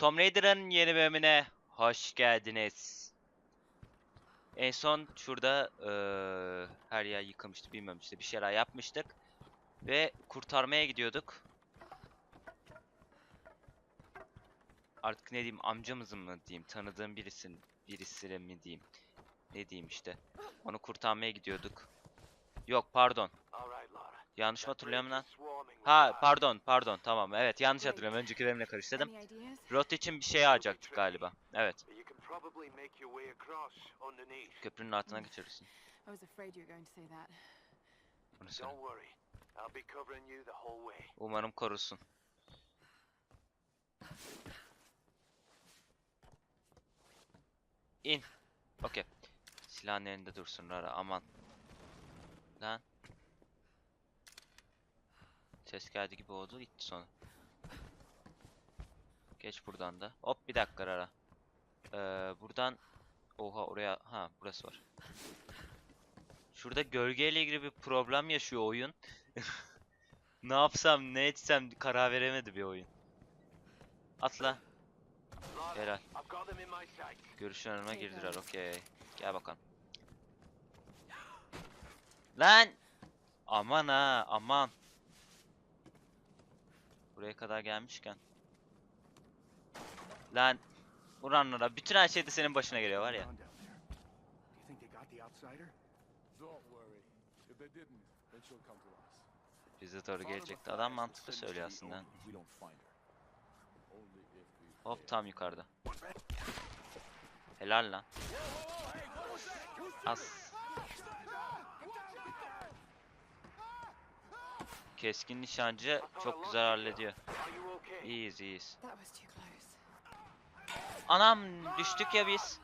Tomb Raider'ın yeni bölümüne hoş geldiniz. En son şurada eee, her yer yıkılmıştı bilmiyorum işte bir şeyler yapmıştık. Ve kurtarmaya gidiyorduk. Artık ne diyeyim amcamızın mı diyeyim tanıdığım birisin birisi mi diyeyim. Ne diyeyim işte. Onu kurtarmaya gidiyorduk. Yok pardon. Yanlış mı hatırlıyorum lan? Ha pardon pardon tamam evet yanlış hatırlıyorum önceki bölümle karıştırdım. Rot için bir şey alacaktık galiba. Evet. Köprünün altına way. Umarım korursun. İn. Okey. Silahın elinde dursun Rara aman. Lan. Ses geldi gibi oldu gitti sonra. Geç buradan da. Hop bir dakika Rara. Ee, buradan Oha oraya ha burası var. Şurada gölgeyle ilgili bir problem yaşıyor oyun. Ne yapsam ne etsem karar veremedi bir oyun. Atla. Helal. Görüşün önüme girdiler okey. Gel bakalım. Lan! Aman ha aman. Buraya kadar gelmişken. Lan. Uranlara bütün her şey de senin başına geliyor var ya. Bize doğru gelecekti. Adam mantıklı söylüyor aslında. Hop tam yukarıda. Helal lan. As. Keskin nişancı çok güzel hallediyor. İyiyiz iyiyiz. Anam düştük ya biz.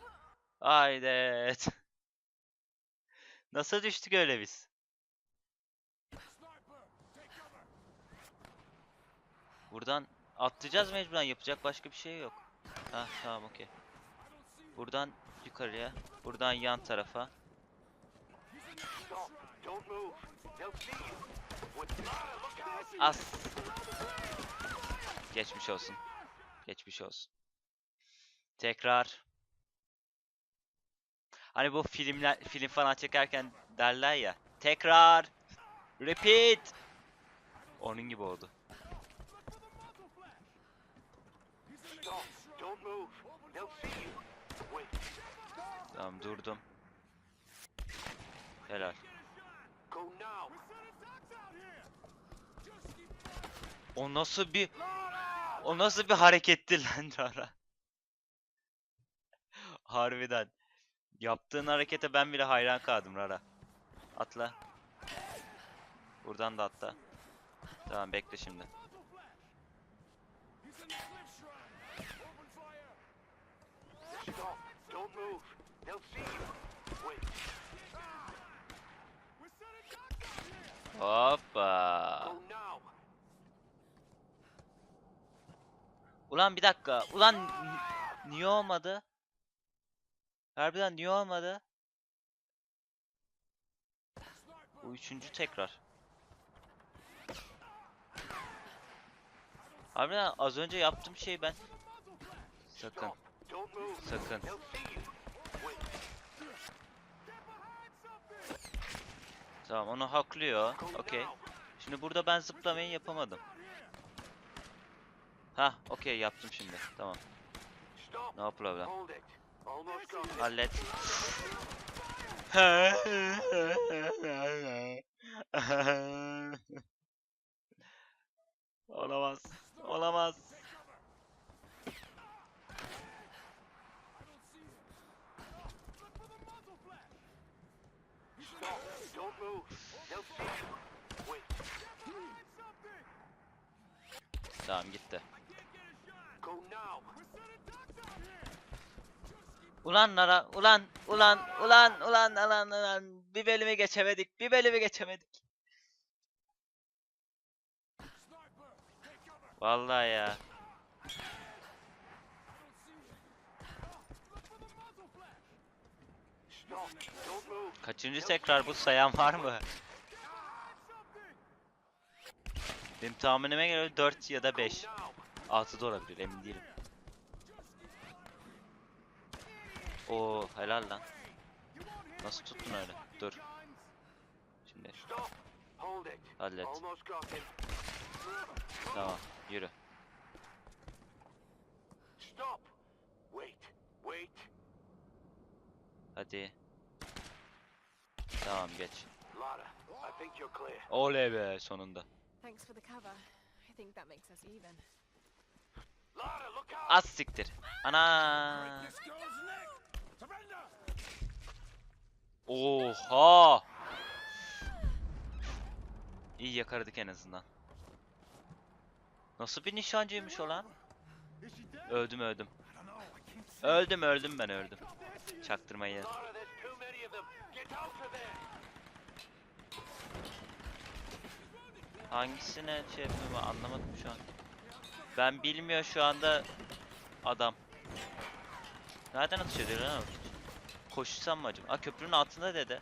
Haydet. Nasıl düştük öyle biz? Buradan atlayacağız mecburen yapacak başka bir şey yok. Ha tamam okey. Buradan yukarıya, buradan yan tarafa. As. Geçmiş olsun. Geçmiş olsun. Tekrar. Hani bu filmler film falan çekerken derler ya. Tekrar. Repeat. Onun gibi oldu. Tamam durdum. Helal. Go now. O nasıl bir O nasıl bir hareketti lan Rara? Harbiden. Yaptığın harekete ben bile hayran kaldım Rara. Atla. Buradan da atla. Tamam bekle şimdi. Hoppa. Go now. Ulan bir dakika. Ulan niye olmadı? Harbiden niye olmadı? Bu üçüncü tekrar. Harbiden az önce yaptığım şey ben. Sakın, sakın. Tamam onu haklıyor. Okey. Şimdi burada ben zıplamayı yapamadım. Ha, okey yaptım şimdi. Tamam. No problem. Hallet. Olamaz. Olamaz. Tamam gitti. Ulan Nara, ulan, ulan, ulan, ulan, ulan, ulan. Bir bölümü geçemedik, bir bölümü geçemedik. Vallahi ya. Kaçıncı tekrar bu sayan var mı? Benim tahminime göre 4 ya da 5. 6 da olabilir emin değilim. Oo helal lan. Nasıl tuttun öyle? Dur. Şimdi hallet. Tamam yürü. Hadi. Tamam geç. Oley be sonunda. Thanks for the cover. I think that makes us even. Az siktir. Ana. Oha. İyi yakardık en azından. Nasıl bir nişancıymış o lan? Öldüm öldüm. Öldüm öldüm ben öldüm. Çaktırmayın. Hangisine şey yapıyorum anlamadım şu an. Ben bilmiyor şu anda adam. Nereden atış ediyor lan? Koşsam mı acaba? Aa köprünün altında dedi.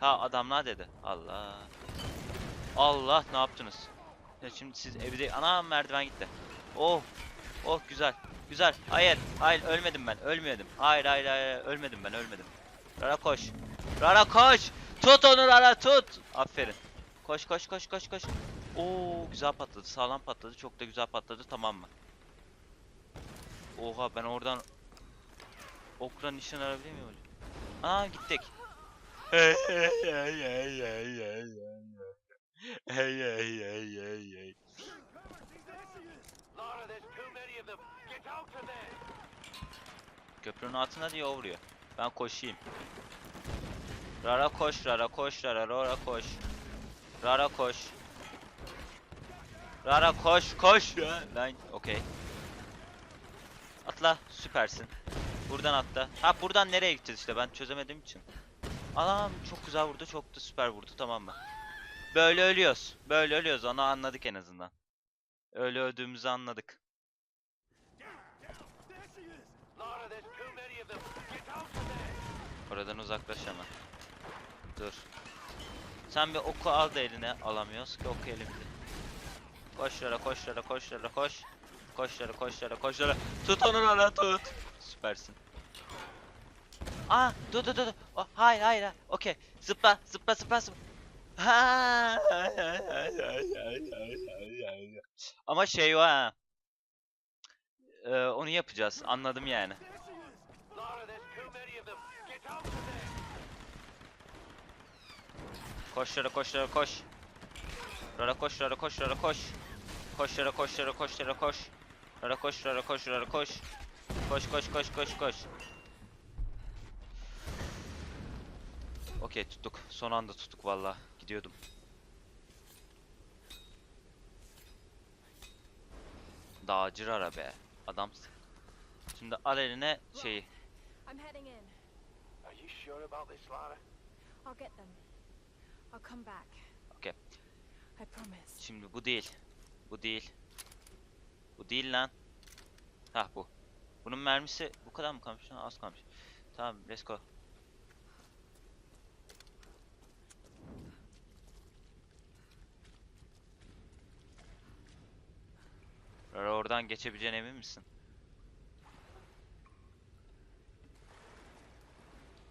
Ha adamlar dedi. Allah. Allah ne yaptınız? Ya şimdi siz evde... Ana merdiven gitti. Oh. Oh güzel. Güzel. Hayır. Hayır ölmedim ben. Ölmedim. Hayır hayır hayır. Ölmedim ben ölmedim. Rara koş. Rara koş. Tut onu Rara tut. Aferin. Koş koş koş koş koş. Oo güzel patladı. Sağlam patladı. Çok da güzel patladı. Tamam mı? Oha ben oradan okra nişan alabilir miyim hocam? Aa gittik. Hey hey hey hey hey hey hey hey hey hey hey! Köprünün altında diye o vuruyor. Ben koşayım. Rara koş, Rara koş, Rara, Rara koş. Rara koş. Rara koş, koş. Ben okey. Atla, süpersin. Buradan atla. Ha buradan nereye gideceğiz işte ben çözemediğim için. Anam çok güzel vurdu, çok da süper vurdu tamam mı? Böyle ölüyoruz. Böyle ölüyoruz. Onu anladık en azından. Öyle öldüğümüzü anladık. Oradan uzaklaş hemen. Dur. Sen bir oku al da eline. Alamıyoruz ki oku elimde. Koşlara koşlara koşlara koş. Koşlara koşlara koşlara. Tut onu lan tut. Süpersin. Aa dur dur dur. dur. Oh, hayır hayır. hayır. Okey. Zıpla zıpla zıpla zıpla. Ha. Ama şey o ha. Ee, onu yapacağız. Anladım yani. Koş Rara koş Rara koş. Rara koş Rara koş Rara koş. Koş Rara koş Rara koş Rara koş. Rara koş Rara koş Rara koş. Koş koş koş koş koş. Okey tuttuk. Son anda tuttuk valla. Gidiyordum. Dağcı Rara be. Adamsın. Şimdi al eline şeyi. Okay. Şimdi bu değil. Bu değil. Bu değil lan. Hah bu. Bunun mermisi bu kadar mı kalmış lan? Az kalmış. Tamam let's go. Oradan geçebileceğine emin misin?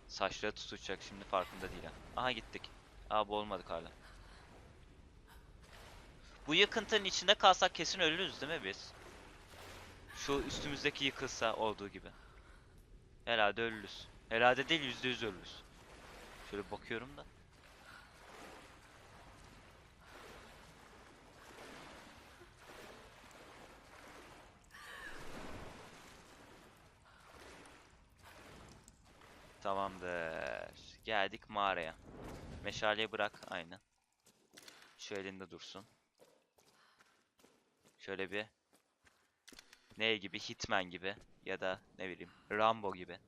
Saçları tutacak şimdi farkında değil ha. Aha gittik. Aa bu olmadık hala. Bu yıkıntının içinde kalsak kesin ölürüz değil mi biz? Şu üstümüzdeki yıkılsa olduğu gibi. Herhalde ölürüz. Herhalde değil yüzde yüz ölürüz. Şöyle bakıyorum da. Tamamdır. Geldik mağaraya. Meşaleyi bırak aynen. Şu elinde dursun. Şöyle bir ne gibi Hitman gibi ya da ne bileyim Rambo gibi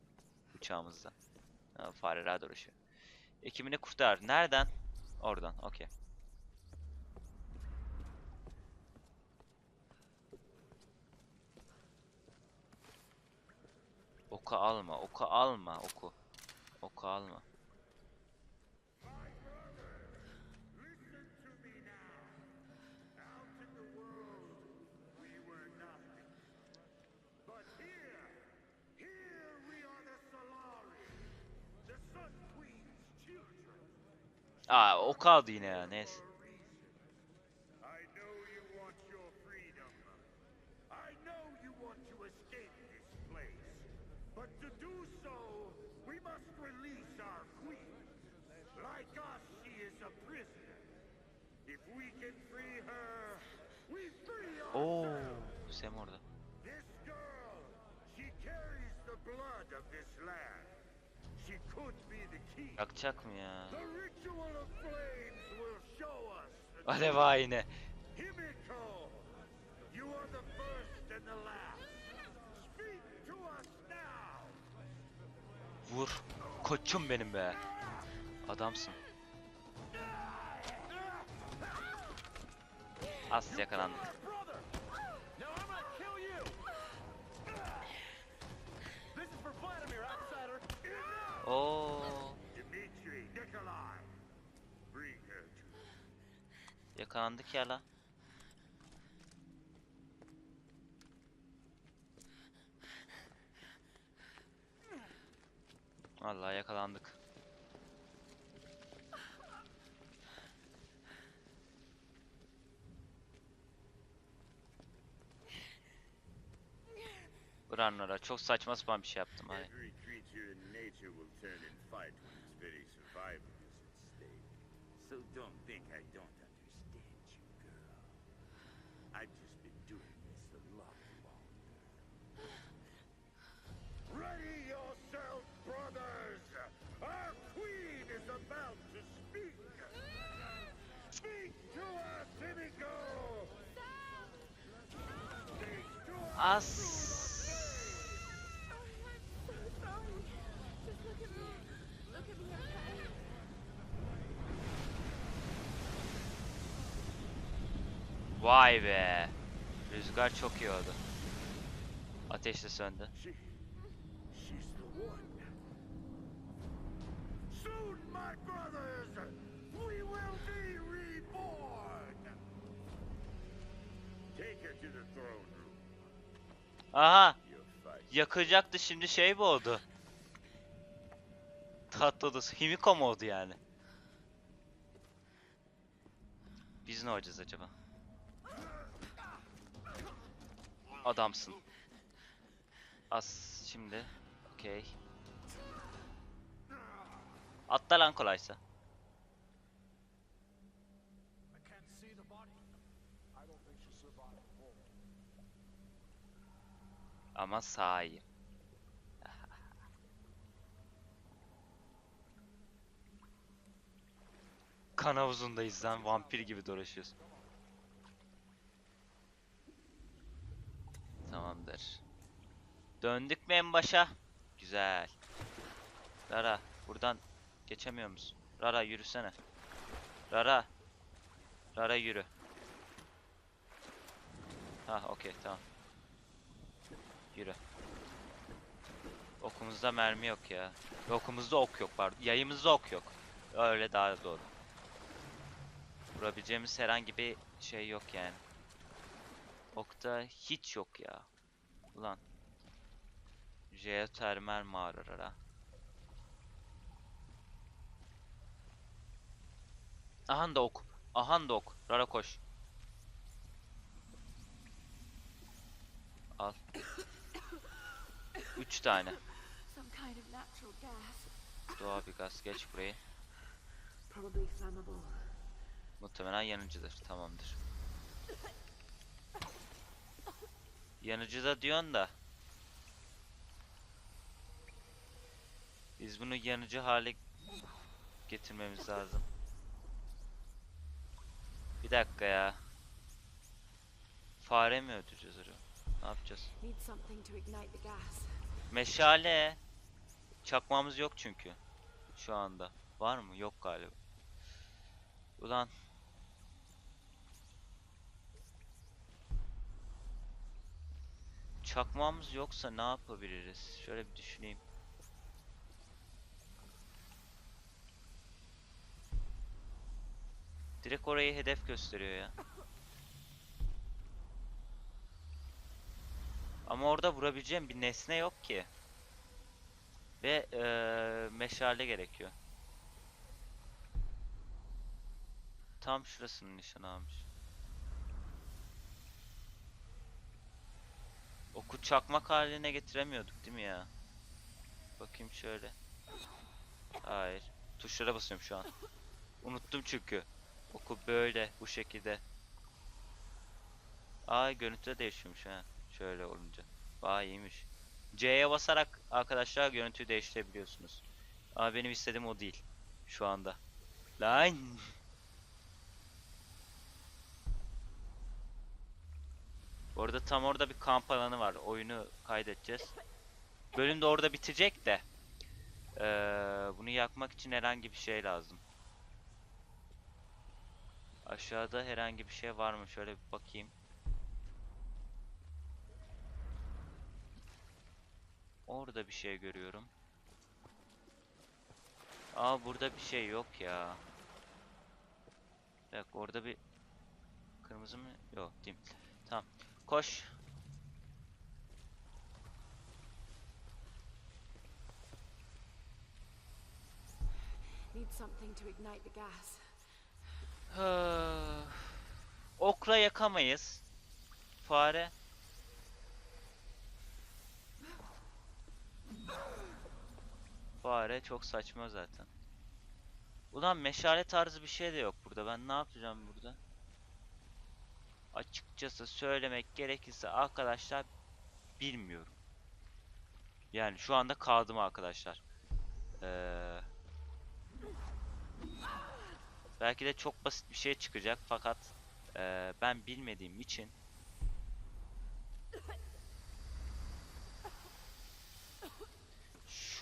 uçağımızda. Ha, dolaşıyor. Ekibini kurtar. Nereden? Oradan. Okey. Oku alma. Oku alma. Oku. Oku alma. We can free her, we free Oo ourselves. Sam orada. Last. Speak to us now. Vur. Koçum benim be. Adamsın. Az yakalandık. Brother! Yakalandık ya la. Vallahi yakalandık. Buranlara çok saçma sapan bir şey yaptım hani. So don't think I don't okay? Vay be. Rüzgar çok iyi oldu. Ateş de söndü. Take her to the throne. Aha! Yakacaktı şimdi şey mi oldu? Tatlı odası. Himiko mu oldu yani? Biz ne olacağız acaba? Adamsın. As şimdi. Okey. Atla lan kolaysa. I can't see the body. I don't think she survived the fall. Ama iyi. Kan havuzundayız lan. Vampir gibi dolaşıyoruz. Tamamdır. Döndük mü en başa? Güzel. Rara buradan geçemiyor musun? Rara yürüsene. Rara. Rara yürü. Ha okey tamam. Yürü. Okumuzda mermi yok ya. Okumuzda ok yok pardon. Yayımızda ok yok. Öyle daha doğru. Vurabileceğimiz herhangi bir şey yok yani. Okta hiç yok ya. Ulan. Jeotermal mağaralara. Ahan da ok. Ahan da ok. Rara koş. Al. Üç tane. Doğal bir gaz. Geç burayı. Muhtemelen yanıcıdır. Tamamdır. Yanıcı da diyorsun da. Biz bunu yanıcı hale getirmemiz lazım. Bir dakika ya. Fare mi öldüreceğiz acaba? Ne yapacağız? Meşale. Çakmamız yok çünkü. Şu anda. Var mı? Yok galiba. Ulan. Çakmamız yoksa ne yapabiliriz? Şöyle bir düşüneyim. Direkt orayı hedef gösteriyor ya. Ama orada vurabileceğim bir nesne yok ki. Ve eee meşale gerekiyor. tam şurasını nişan almış. Oku çakmak haline getiremiyorduk değil mi ya? Bakayım şöyle. Hayır. Tuşlara basıyorum şu an. Unuttum çünkü. Oku böyle bu şekilde. Aa görüntü de değişiyormuş ha. Şöyle olunca. Vay iyiymiş. C'ye basarak arkadaşlar görüntüyü değiştirebiliyorsunuz. Ama benim istediğim o değil. Şu anda. Lan. Bu arada tam orada bir kamp alanı var. Oyunu kaydedeceğiz. Bölüm de orada bitecek de. Eee, bunu yakmak için herhangi bir şey lazım. Aşağıda herhangi bir şey var mı? Şöyle bir bakayım. Orada bir şey görüyorum. Aa burada bir şey yok ya. Dakika orada bir kırmızı mı? Yok değil. Tamam. Koş. Need something to ignite the gas. Okla yakamayız. Fare. Fare çok saçma zaten. Ulan meşale tarzı bir şey de yok burada. Ben ne yapacağım burada? Açıkçası söylemek gerekirse arkadaşlar bilmiyorum. Yani şu anda kaldım arkadaşlar. Ee, belki de çok basit bir şey çıkacak fakat ee, ben bilmediğim için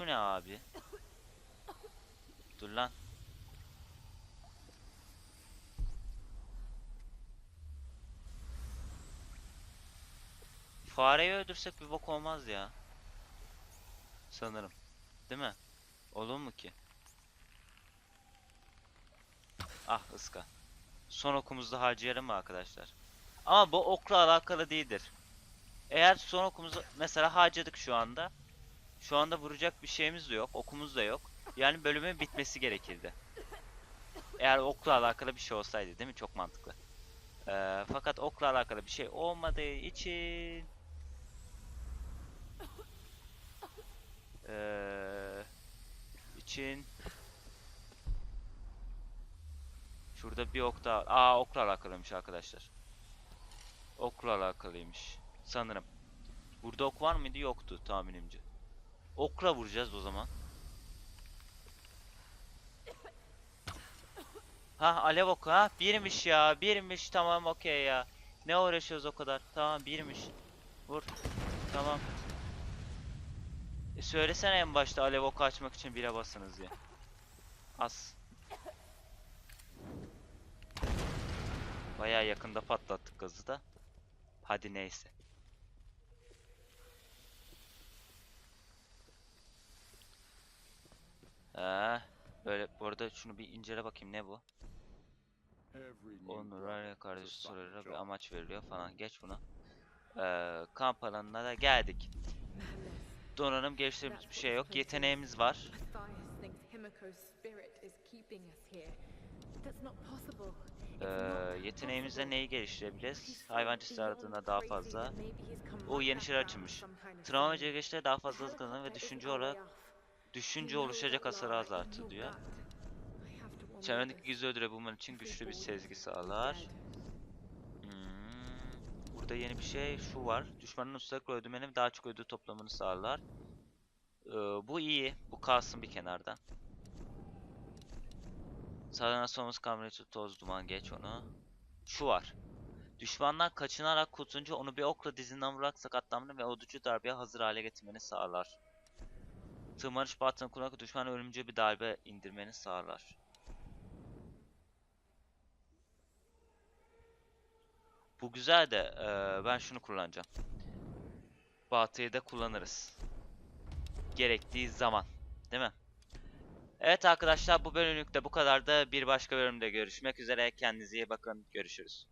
Şu ne abi? Dur lan. Fareyi öldürsek bir bok olmaz ya. Sanırım. Değil mi? Olur mu ki? Ah ıska. Son okumuzda harcayalım mı arkadaşlar? Ama bu okla alakalı değildir. Eğer son okumuzu mesela harcadık şu anda. Şu anda vuracak bir şeyimiz de yok. Okumuz da yok. Yani bölümün bitmesi gerekirdi. Eğer okla alakalı bir şey olsaydı değil mi? Çok mantıklı. Ee, fakat okla alakalı bir şey olmadığı için ee, için şurada bir ok daha aa okla alakalıymış arkadaşlar okla alakalıymış sanırım burada ok var mıydı yoktu tahminimce okla vuracağız o zaman ha alev oku ha birmiş ya birmiş tamam okey ya ne uğraşıyoruz o kadar tamam birmiş vur tamam e söylesene en başta alev oku açmak için bire basınız diye. Az. Bayağı yakında patlattık gazı da. Hadi neyse. Ee, böyle bu arada şunu bir incele bakayım ne bu? Every new Onur brother araya has a kardeş side sorulara bir amaç veriliyor falan. Geç bunu. Ee, kamp alanına da geldik. Donanım geliştirmiş bir şey yok. Yeteneğimiz var. Ee, yeteneğimizle neyi geliştirebiliriz? so Hayvan cinsleri beyond adına daha fazla. O yeni şeyler açılmış. Travma geçişte daha fazla hızlanan ve helicopter düşünce olarak. Düşünce oluşacak hasarı azaltır diyor. Çevrendeki gizli ödüle bulman için güçlü bir sezgi sağlar. Hmm, burada yeni bir şey şu var. Düşmanın ustalıkla ödümenin daha çok ödül toplamını sağlar. Ee, bu iyi. Bu kalsın bir kenarda. Sağdan solumuz kamerası toz duman geç onu. Şu var. Düşmandan kaçınarak kurtulunca onu bir okla dizinden vurarak sakatlanmanı ve öldürücü darbeye hazır hale getirmeni sağlar. Tırmanış batını kullanarak düşmana ölümcül bir darbe indirmeni sağlar. Bu güzel de eee, ben şunu kullanacağım. Batıyı da kullanırız. Gerektiği zaman. Değil mi? Evet arkadaşlar bu bölümlük de bu kadar da bir başka bölümde görüşmek üzere. Kendinize iyi bakın. Görüşürüz.